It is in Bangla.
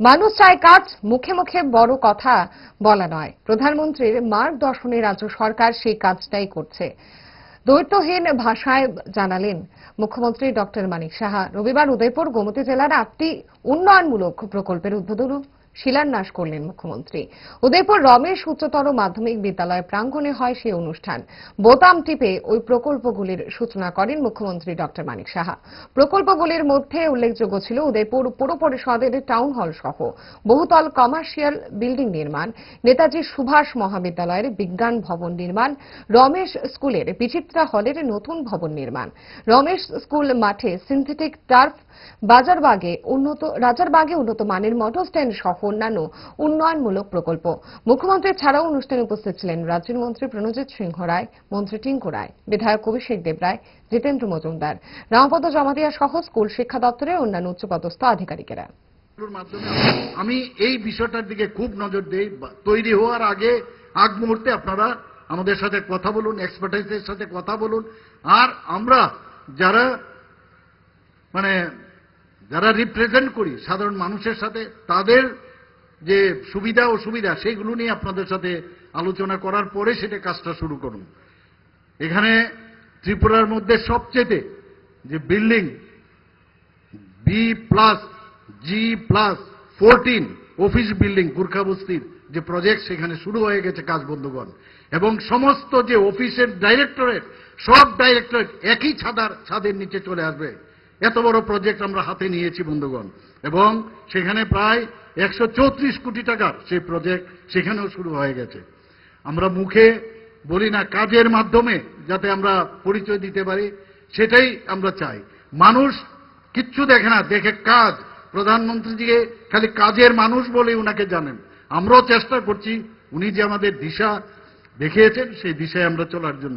মানুষ চায় কাজ মুখে মুখে বড় কথা বলা নয়। প্রধানমন্ত্রীর মার্গদর্শনে রাজ্য সরকার সেই কাজটাই করছে। দ্বৈতহীন ভাষায় জানালেন মুখ্যমন্ত্রী ডক্টর মানিক সাহা। রবিবার উদয়পুর গোমতী জেলার আটটি উন্নয়নমূলক প্রকল্পের উদ্বোধন শিলান্যাস করলেন মুখ্যমন্ত্রী। উদয়পুর রমেশ উচ্চতর মাধ্যমিক বিদ্যালয় প্রাঙ্গণে হয় সেই অনুষ্ঠান। বোতাম টিপে ওই প্রকল্পগুলির সূচনা করেন মুখ্যমন্ত্রী ডক্টর মানিক সাহা। প্রকল্পগুলির মধ্যে উল্লেখযোগ্য ছিল উদয়পুর পুর পরিষদের টাউন হল সহ বহুতল কমার্শিয়াল বিল্ডিং নির্মাণ, নেতাজি সুভাষ মহাবিদ্যালয়ের বিজ্ঞান ভবন নির্মাণ, রমেশ স্কুলের বিচিত্রা হলের নতুন ভবন নির্মাণ। রমেশ স্কুল মাঠে সিনথেটিক টার্ফ, বাজারবাগে উন্নত, রাজারবাগে উন্নত মানের মোটর স্ট্যান্ড সহ অন্যান্য উন্নয়নমূলক প্রকল্প। মুখ্যমন্ত্রী ছাড়াও অনুষ্ঠানে উপস্থিত ছিলেন রাজ্যের মন্ত্রী প্রণজিৎ সিংহ রায়, মন্ত্রী টিঙ্কু রায়, বিধায়ক অভিষেক দেব রায়, জিতেন্দ্র মজুমদার, রামপদ জমাতিয়া সহ স্কুল শিক্ষা দপ্তরের অন্যান্য উচ্চপদস্থ আধিকারিকেরা। আমি এই বিষয়টার দিকে খুব নজর দেই। তৈরি হওয়ার আগে, আগ মুহূর্তে আপনারা আমাদের সাথে কথা বলুন এক্সপার্টাইজের সাথে কথা বলুন। আর আমরা যারা মানে যারা রিপ্রেজেন্ট করি সাধারণ মানুষের সাথে, তাদের যে সুবিধা অসুবিধা সেইগুলো নিয়ে আপনাদের সাথে আলোচনা করার পরে সেটা কাজটা শুরু করুন। এখানে ত্রিপুরার মধ্যে সবচেয়ে যে building B plus G plus fourteen office building Gorkha বস্তির যে প্রজেক্ট সেখানে শুরু হয়ে গেছে কাজ বন্ধুগণ। এবং সমস্ত যে অফিসের ডাইরেক্টরেট সব ডাইরেক্টরেট একই ছাদার, ছাদের নিচে চলে আসবে। এত বড় প্রজেক্ট আমরা হাতে নিয়েছি বন্ধুগণ। এবং সেখানে প্রায় একশো চৌত্রিশ কোটি টাকার সেই প্রজেক্ট সেখানেও শুরু হয়ে গেছে। আমরা মুখে বলি না কাজের মাধ্যমে যাতে আমরা পরিচয় দিতে পারি, সেটাই আমরা চাই। মানুষ কিচ্ছু দেখে না, দেখে কাজ। প্রধানমন্ত্রীজিকে খালি কাজের মানুষ বলে উনাকে জানেন। আমরাও চেষ্টা করছি, উনি যে আমাদের দিশা দেখিয়েছেন, সেই দিশায় আমরা চলার জন্য।